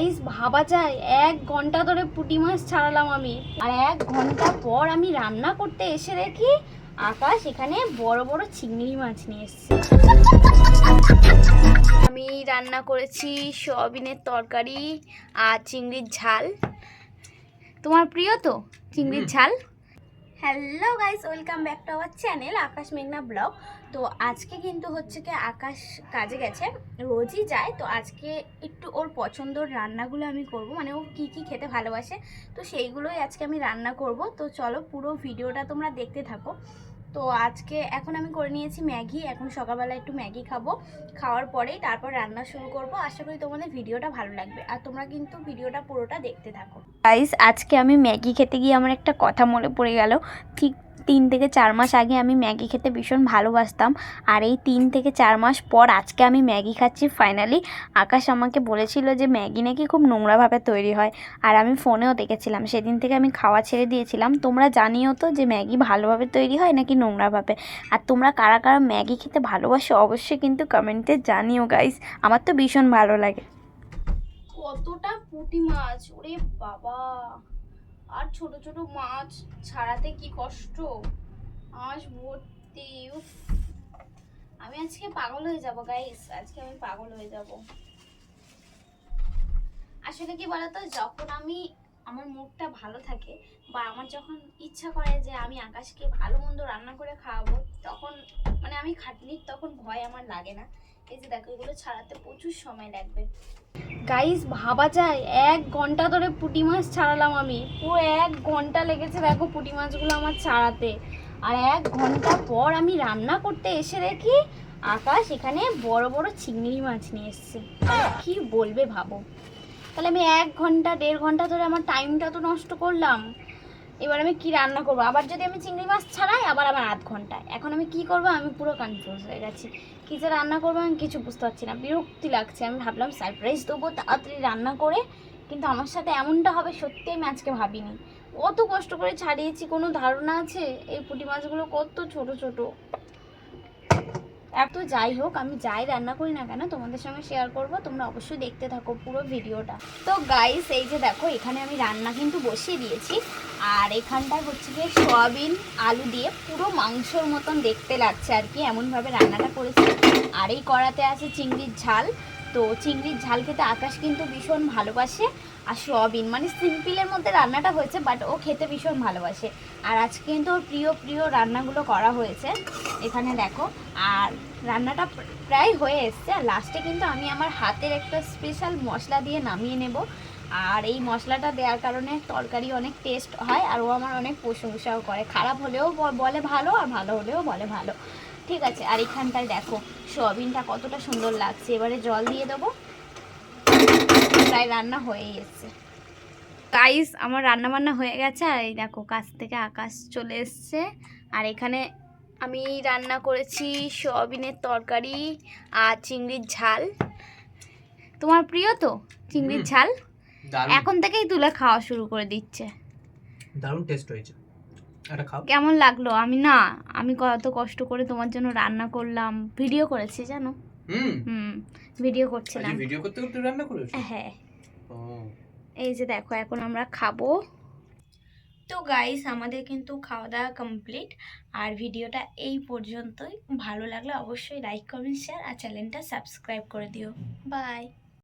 Guys ভাবা যায় এক ঘণ্টা ধরে পুটি মাছ ছাড়ালাম আমি। আর এক ঘণ্টা পর আমি রান্না করতে এসে দেখি আকাশ এখানে বড় বড় চিংড়ি মাছ নিয়ে এসছে। আমি রান্না করেছি সয়াবিনের তরকারি আর চিংড়ির ঝাল। তোমার প্রিয় তো? চিংড়ির ঝাল? Hello guys welcome back to our channel Akash মেঘনা ব্লগ তো আজকে কিন্তু হচ্ছে কি আকাশ কাজে গেছে, রোজই যায়। তো আজকে একটু ওর পছন্দর রান্নাগুলো আমি করব। মানে ও কি কি খেতে ভালোবাসে, তো সেইগুলোই আজকে আমি রান্না করব। তো চলো পুরো ভিডিওটা তোমরা দেখতে থাকো। তো আজকে এখন আমি করে নিয়েছি ম্যাগি। এখন সকালবেলা একটু ম্যাগি খাব। খাওয়ার পরেই তারপর রান্না শুরু করব। আশা করি তোমাদের ভিডিওটা ভালো লাগবে। আর তোমরা কিন্তু ভিডিওটা পুরোটা দেখতে থাকো। গাইস আজকে আমি ম্যাগি খেতে গিয়ে আমার একটা কথা মনে পড়ে গেল। ঠিক তিন থেকে চার মাস আগে আমি ম্যাগি খেতে ভীষণ ভালোবাসতাম। আর এই তিন থেকে চার মাস পর আজকে আমি ম্যাগি খাচ্ছি ফাইনালি। আকাশ আমাকে বলেছিল যে ম্যাগি নাকি খুব নোংরাভাবে তৈরি হয়। আর আমি ফোনেও দেখেছিলাম, সেদিন থেকে আমি খাওয়া ছেড়ে দিয়েছিলাম। তোমরা জানিও তো যে ম্যাগি ভালোভাবে তৈরি হয় নাকি নোংরাভাবে? আর তোমরা কারা কারা ম্যাগি খেতে ভালোবাসো অবশ্যই কিন্তু কমেন্টে জানিও গাইস আমার তো ভীষণ ভালো লাগে। কতটা পুঁটি মাছ, ওরে বাবা। আর ছোট ছোট মাছ ছাড়াতে কি কষ্ট? আঁশ ভর্তি আমি আজকে পাগল হয়ে যাব গাইস আজকে আমি পাগল হয়ে যাব। আসলে কি বলতো, যখন আমি, আমার মুডটা ভালো থাকে বা আমার যখন ইচ্ছা করে যে আমি আকাশকে ভালো মন্দ রান্না করে খাওয়াবো তখন মানে আমি খাটনির তখন ভয় আমার লাগে না। এই যে দেখো, এগুলো ছাড়াতে প্রচুর সময় লাগবে। গাইস ভাবা যায়, এক ঘণ্টা ধরে পুঁটি মাছ ছাড়ালাম আমি। পুরো এক ঘণ্টা লেগেছে দেখো পুঁটি মাছগুলো আমার ছাড়াতে। আর এক ঘণ্টা পর আমি রান্না করতে এসে দেখি আকাশ এখানে বড় বড় চিংড়ি মাছ নিয়ে এসছে। কি বলবে ভাবো? তাহলে আমি এক ঘণ্টা, দেড় ঘণ্টা ধরে আমার টাইমটা তো নষ্ট করলাম। এবার আমি কি রান্না করব? আবার যদি আমি চিংড়ি মাছ ছাড়াই, আবার আমার আধ ঘণ্টা এখন আমি কি করব? আমি পুরো কনফিউজ হয়ে গেছি। কী যে রান্না করব আমি কিছু বুঝতে পারছি না। বিরক্তি লাগছে। আমি ভাবলাম সারপ্রাইজ দেবো তাড়াতাড়ি রান্না করে। কিন্তু আমার সাথে এমনটা হবে সত্যি আমি আজকে ভাবিনি। কত কষ্ট করে ছাড়িয়েছি, কোনো ধারণা আছে? এই পুঁটি মাছগুলো কত ছোট ছোট। এত যাই হোক, আমি যাই রান্না করি না কেন, তোমাদের সঙ্গে শেয়ার করব, তোমরা অবশ্যই দেখতে থাকো পুরো ভিডিওটা তো গাইস এই যে দেখো, এখানে আমি রান্না কিন্তু বসিয়ে দিয়েছি, আর এখানটায় হচ্ছে গিয়ে সয়াবিন, আলু দিয়ে পুরো মাংসর মতন দেখতে লাগছে আর কি, এমনভাবে রান্নাটা করেছি। আর এই কড়াতে আছে চিংড়ির ঝাল তো চিংড়ির ঝাল খেতে আকাশ কিন্তু ভীষণ ভালোবাসে আর সয়াবিন মানে সিম্পলের মধ্যে রান্নাটা হয়েছে বাট ও খেতে ভীষণ ভালোবাসে। আর আজকে কিন্তু ওর প্রিয় প্রিয় রান্নাগুলো করা হয়েছে, এখানে দেখো। আর রান্নাটা প্র- প্রায় হয়ে এসছে, আর লাস্টে কিন্তু আমি আমার হাতের একটা স্পেশাল মশলা দিয়ে নামিয়ে নেব। আর এই মশলাটা দেওয়ার কারণে তরকারি অনেক টেস্ট হয়, আর ও আমার অনেক প্রশংসাও করে। খারাপ হলেও বলে ভালো, আর ভালো হলেও বলে ভালো। ঠিক আছে আর এখানটায় দেখো সোয়াবিনটা কতটা সুন্দর লাগছে। এবারে জল দিয়ে দেবো। প্রায় রান্না হয়েই এসছে। গাইস আমার রান্না বান্না হয়ে গেছে আর এই দেখো কাছ থেকে আকাশ চলে এসছে। আর এখানে আমি রান্না করেছি সোয়াবিনের তরকারি আর চিংড়ির ঝাল। তোমার প্রিয় তো চিংড়ির ঝাল? এখন থেকেই তুলে খাওয়া শুরু করে দিচ্ছে। দারুণ টেস্ট হয়েছে। কেমন লাগল? আমি না আমি কত কষ্ট করে তোমার জন্য রান্না করলাম। ভিডিও করেছি জানো? হুম। ভিডিও করছিলাম। ভিডিও করতে করতে রান্না করেছ হ্যাঁ। এই যে দেখো এখন আমরা খাব। তো গাইস আমাদের কিন্তু খাওয়া দাওয়া কমপ্লিট আর ভিডিওটা এই পর্যন্তই। ভালো লাগলে অবশ্যই লাইক কমেন্ট শেয়ার আর চ্যানেলটা সাবস্ক্রাইব করে দিও। বাই